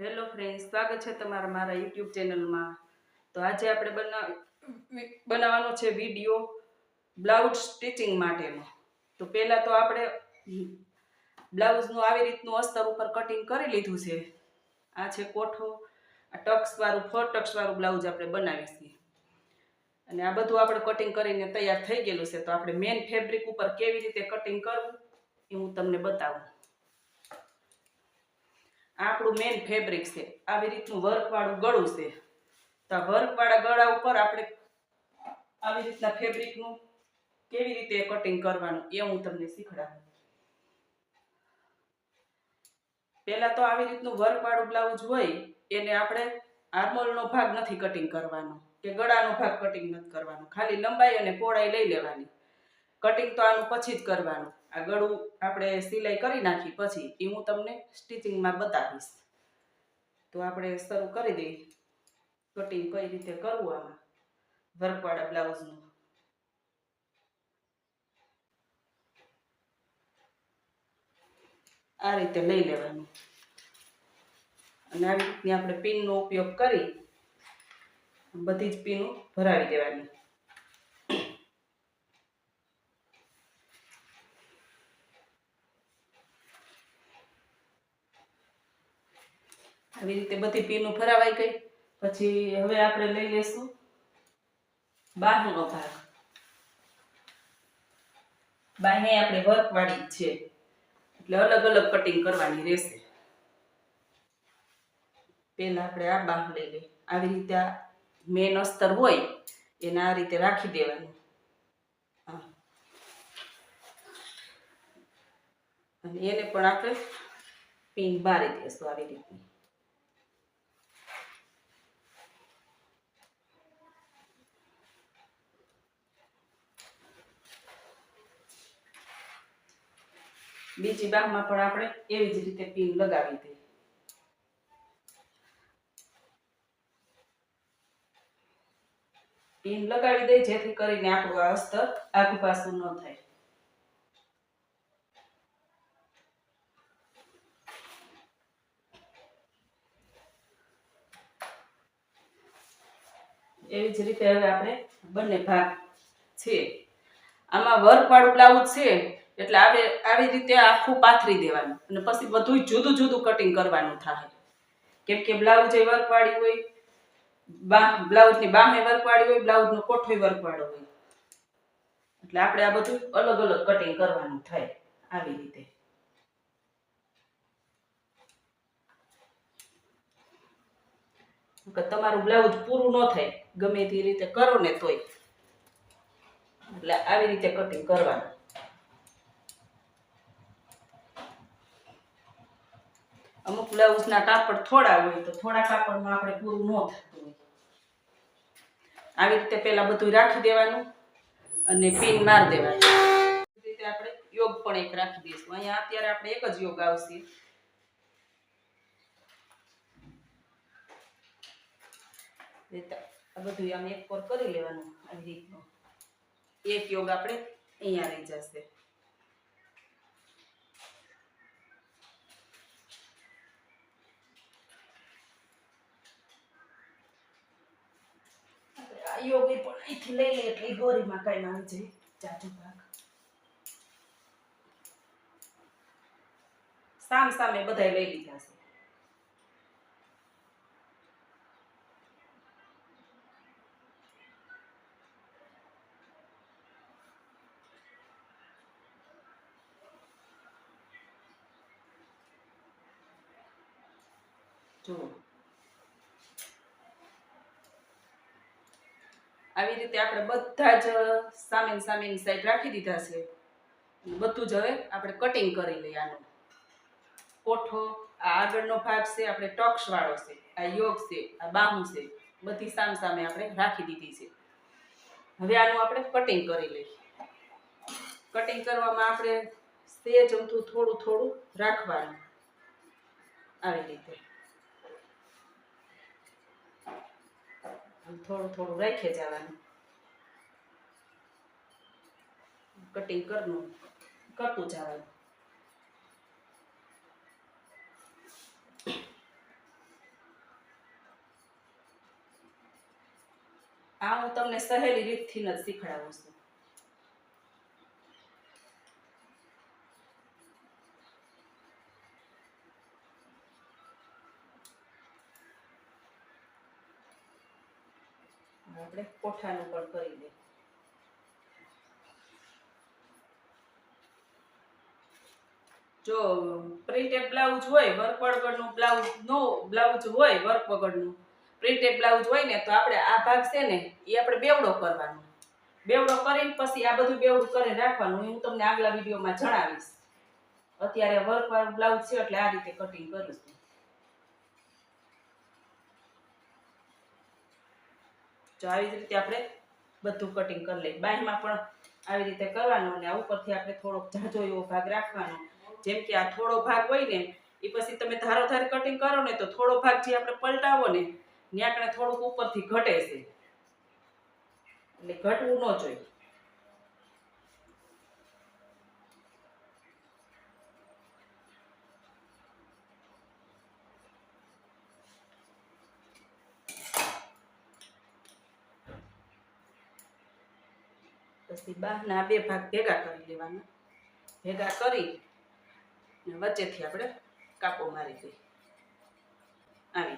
Hello friend સ્વાગત છે તમારા મારા યુટ્યુબ ચેનલમાં. તો આજે આપણે બનાવ બનાવવાનો છે વીડિયો બ્લાઉઝ સ્ટિચિંગ માટેનો. તો પહેલાં તો આપણે બ્લાઉઝનું આવી રીતનું અસ્તર ઉપર કટિંગ કરી લીધું છે. આ છે કોઠો, આ ટક્સવાળું ફોર ટક્સવાળું બ્લાઉઝ આપણે બનાવીશું. અને આ બધું આપણે કટિંગ કરીને તૈયાર થઈ ગયેલું છે. તો આપણે મેઇન ફેબ્રિક ઉપર કેવી રીતે કટિંગ કરવું એ હું તમને બતાવું. આપણું મેઇન ફેબ્રિક છે. આવી રીતનું વર્કવાળું ગળું છે. તો વર્કવાળા ગળા ઉપર આપણે આવી રીતના ફેબ્રિકનું કેવી રીતે કટિંગ કરવાનું એ હું તમને શીખડાવું. પહેલાં તો આવી રીતનું વર્કવાળું બ્લાઉઝ હોય, એને આપણે આર્મોલનો ભાગ નથી કટિંગ કરવાનો, કે ગળાનો ભાગ કટિંગ નથી કરવાનો. ખાલી લંબાઈ અને પહોળાઈ લઈ લેવાની. કટિંગ તો આનું પછી જ કરવાનું. આ ગળું આપણે સિલાઈ કરી નાખી પછી એ હું તમને સ્ટિચિંગમાં બતાવીશ. તો આપણે શરૂ કરી દઈએ. કટિંગ કઈ રીતે કરવું આમાં? વર્કવાળા બ્લાઉઝનું. આ રીતે લઈ લેવાનું. અને આવી રીતની આપણે પિનનો ઉપયોગ કરી બધી જ પિનો ભરાવી દેવાની. આવી રીતે બધી પીનું ફરાવાઈ ગઈ. પછી હવે આપણે લઈ લેશું બાહનો ભાગ. બાહે આપણે વર્ક વાળી છે. એટલે અલગ અલગ કટિંગ કરવાની રહેશે. પહેલા આપણે આ બાહ લઈ લઈએ. આવી રીતે આ મેન અસ્તર હોય, એને આ રીતે રાખી દેવાનું. અને એને પણ આપણે પિન બારી દઈશું આવી રીતની બીજી બાગમાં પણ આપણે એવી જ રીતે પિન લગાવી દઈએ. પિન લગાવી દઈએ, જેથી કરીને આપણું આ અસ્તર આગુ પાછું ન થાય. એવી જ રીતે હવે આપણે બંને ભાગ છે. આમાં વર્ક વાળું બ્લાઉઝ છે. એટલે આવે, આવી રીતે આખું પાથરી દેવાનું. અને પછી બધું જુદું જુદું કટિંગ કરવાનું થાય. કેમ કે બ્લાઉઝ એ વર્કવાળી હોય, બા બ્લાઉઝની બામે વર્કવાળી હોય બ્લાઉઝનો કોઠોય વર્કવાળો હોય. એટલે આપણે આ બધું અલગ અલગ કટિંગ કરવાનું થાય આવી રીતે. તમારું બ્લાઉઝ પૂરું ન થાય, ગમે તે રીતે કરો ને તોય. એટલે આવી રીતે કટિંગ કરવાનું. અમુક બ્લાઉઝના કાપડ થોડા હોય તો થોડા કાપડમાં આપણે પૂરું ન થતું હોય. આવી રીતે પેલા બધું રાખી દેવાનું અને પિન માર દેવાનું. આપણે યોગ પણ એક રાખી દઈશું. અહીંયા અત્યારે આપણે એક જ યોગ આવશે. આ બધું આમ એક પર કરી લેવાનું આવી રીતનું. એક યોગ આપણે અહીંયા રહી જશે. યોગ એ પણ અહીંથી લઈ લે એટલે ગોરીમાં કઈ આવી જાય. જાજુ ભાગ. સામ સામે બધાય લઈ લીધા છે. જુઓ. આવી રીતે આપણે બધા જ સામેની સામેની સાઈડ રાખી દીધા છે. બધું જ હવે આપણે કટિંગ કરી લઈએ આનું. કોઠો, આ આગળનો ભાગ છે, આપણે ટક્સવાળો છે, આ યોગ છે, આ બાહુ છે, બધી સામ સામે આપણે રાખી દીધી છે. હવે આનું આપણે કટિંગ કરી લઈએ. કટિંગ કરવામાં આપણે સેજ અમથું થોડું થોડું રાખવાનું. આવી રીતે. થોડું થોડું રાખીએ જવાનું કટિંગ કરવું કરતું જવાનું. આ હું તમને સહેલી રીતથી જ શીખડાવું છું. હવે આપણે કોઠાનું પણ કરી દઈએ જો પ્રિન્ટેડ બ્લાઉઝ હોય વર્ક વગરનું બ્લાઉઝ નો બ્લાઉઝ હોય વર્ક વગરનું પ્રિન્ટેડ બ્લાઉઝ હોય ને, તો આપણે આ ભાગ છે ને, એ આપણે બેવડો કરવાનો. બેવડો કરીને પછી આ બધું બેવડું કરી રાખવાનું હું તમને આગલા વિડીયોમાં જણાવીશ. અત્યારે વર્ક વાળું બ્લાઉઝ છે એટલે આ રીતે કટિંગ કરીશું જો આવી રીતે આપણે બધું કટિંગ કરી લઈએ. બાયમાં પણ આવી રીતે કરવાનું અને ઉપરથી આપણે થોડોક જાજો એવો ભાગ રાખવાનો. જેમ કે આ થોડો ભાગ હોય ને એ પછી તમે ધારો ધાર કટિંગ કરો ને તો થોડો ભાગ જે આપણે પલટાવો ને ત્યાં થોડુંક ઉપરથી ઘટે છે. એટલે ઘટવું ન જોઈએ. પછી બહારના બે ભાગ ભેગા કરી લેવાના. ભેગા કરી ને વચ્ચેથી આપણે કાપો મારી દઈએ. આવી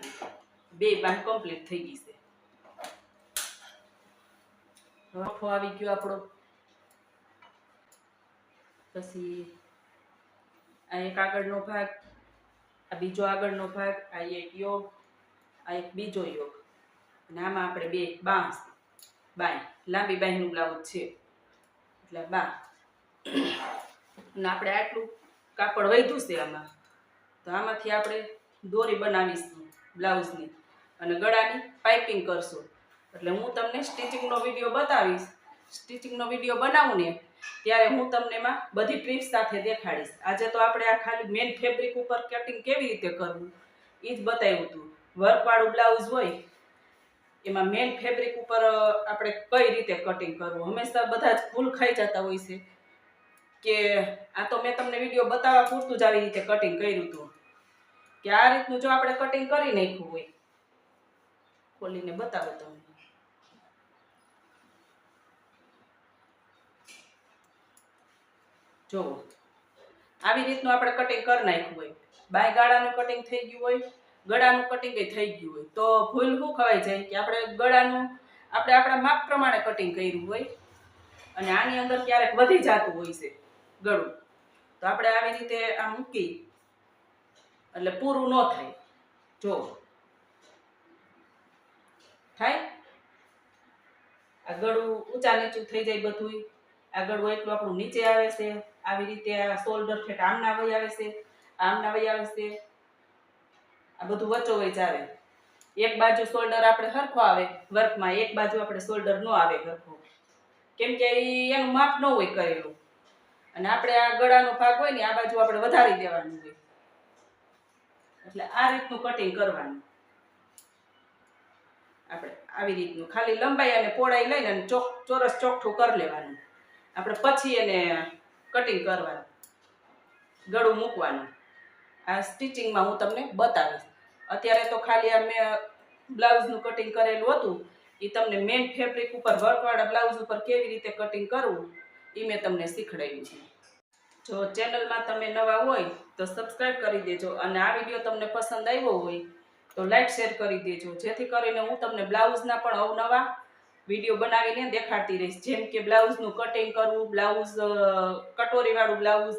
બે બાહ કમ્પ્લીટ થઈ ગઈ છે. રફો આવી ગયો આપણો. પછી આ એક આગળનો ભાગ, આ બીજો આગળનો ભાગ, આ એક યોગ, આ એક બીજો યોગ. અને આમાં આપણે બે બાંસ બાય. લાંબી બાયનું બ્લાઉઝ છે. એટલે બા. આપણે આટલું કાપડ વધ્યું છે આમાં. તો આમાંથી આપણે દોરી બનાવીશું બ્લાઉઝની. અને ગળાની પાઇપિંગ કરશું. એટલે હું તમને સ્ટિચિંગનો વીડિયો બતાવીશ. સ્ટિચિંગનો વીડિયો બનાવું ને ત્યારે હું તમને એમાં બધી ટ્રીપ્સ સાથે દેખાડીશ. આજે તો આપણે આ ખાલી મેન ફેબ્રિક ઉપર કટિંગ કેવી રીતે કરવું? એ જ બતાવ્યું હતું. વર્કવાળું બ્લાઉઝ હોય એમાં મેન ફેબ્રિક ઉપર આપણે કઈ રીતે કટિંગ કરવું? હંમેશા બધા જ ભૂલ ખાઈ જતા હોય છે કે આ તો મેં તમને વીડિયો બતાવવા પૂરતું જ આવી રીતે કટિંગ કર્યું હતું. કે આ રીતનું જો આપણે કટિંગ કરી નાખ્યું હોય, ખોલીને બતાવો તમને જુઓ, આવી રીતનું આપણે કટિંગ કરી નાખ્યું હોય. બાય ગાળાનું કટિંગ થઈ ગયું હોય ગળાનું કટિંગ થઈ ગયું હોય. તો ભૂલ શું ખવાય જાય? કે આપણે ગળાનું, આપણે આપણા માપ પ્રમાણે કટિંગ કર્યું હોય અને આની અંદર ક્યારેક વધી જતું હોય છે ગળું. તો આપણે આવી રીતે આ મૂકી. એટલે પૂરું ન થાય. જો. થાય? આ ગળું ઊંચા નીચું થઈ જાય બધું આ ગળું એટલું આપણું નીચે આવે છે. આવી રીતે આ શોલ્ડર ઠેઠ આમના વય આવે છે. આમના વય આવે છે. આ બધું વચ્ચો વચ્ચ આવે. એક બાજુ શોલ્ડર આપણે સરખો આવે વર્કમાં, એક બાજુ આપણે શોલ્ડર ન આવે સરખો કેમ કે એનું માપ ન હોય કરેલું. અને આપણે આ ગળાનો ભાગ હોય ને, આ બાજુ આપણે વધારી દેવાનું હોય. એટલે આ રીતનું કટિંગ કરવાનું. આપણે આવી રીતનું. ખાલી લંબાઈ અને પહોળાઈ લઈને અને ચોક, ચોરસ ચોખ્ઠું કરી લેવાનું. આપણે પછી એને કટિંગ કરવાનું. ગળું મૂકવાનું. આ સ્ટિચિંગમાં હું તમને બતાવીશ. અત્યારે તો ખાલી આ મેં બ્લાઉઝનું કટિંગ કરેલું હતું. એ તમને મેન ફેબ્રિક ઉપર, વર્કવાળા બ્લાઉઝ ઉપર કેવી રીતે કટિંગ કરવું એ મેં તમને શીખડાવ્યું છે. જો ચેનલમાં તમે નવા હોય, તો સબસ્ક્રાઈબ કરી દેજો અને આ વીડિયો તમને પસંદ આવ્યો હોય, તો લાઈક શેર કરી દેજો. જેથી કરીને હું તમને બ્લાઉઝના પણ અવનવા વીડિયો બનાવીને દેખાડતી રહીશ. જેમ કે બ્લાઉઝનું કટિંગ કરવું, બ્લાઉઝ કટોરીવાળું બ્લાઉઝ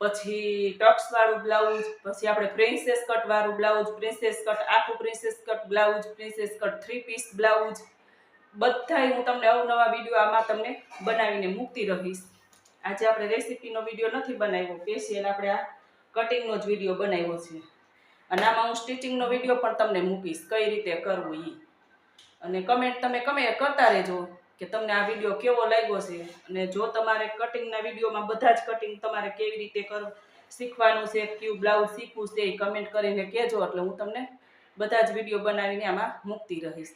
પછી ટક્સ વાળું બ્લાઉઝ, પછી આપણે પ્રિન્સેસ કટ વાળું બ્લાઉઝ, પ્રિન્સેસ કટ, આખું princess cut blouse, princess cut three piece blouse. બધાય હું તમને અવનવા વીડિયો આમાં તમને બનાવીને મૂકતી રહીશ. આજે આપણે રેસીપીનો વીડિયો નથી બનાવ્યો સ્પેશિયલ આપણે આ કટિંગનો જ વીડિયો બનાવ્યો છે. અને આમાં હું સ્ટિચિંગનો વીડિયો પણ તમને મૂકીશ, કઈ રીતે કરવું એ અને કમેન્ટ તમે કમે કરતા રહેજો. કે તમને આ વીડિયો કેવો લાગ્યો છે? અને જો તમારે કટિંગના વિડીયોમાં બધા જ કટિંગ તમારે કેવી રીતે કરવું શીખવાનું છે, કયું બ્લાઉઝ શીખવું છે, એ કમેન્ટ કરીને કહેજો. એટલે હું તમને બધા જ વીડિયો બનાવીને આમાં મૂકતી રહીશ.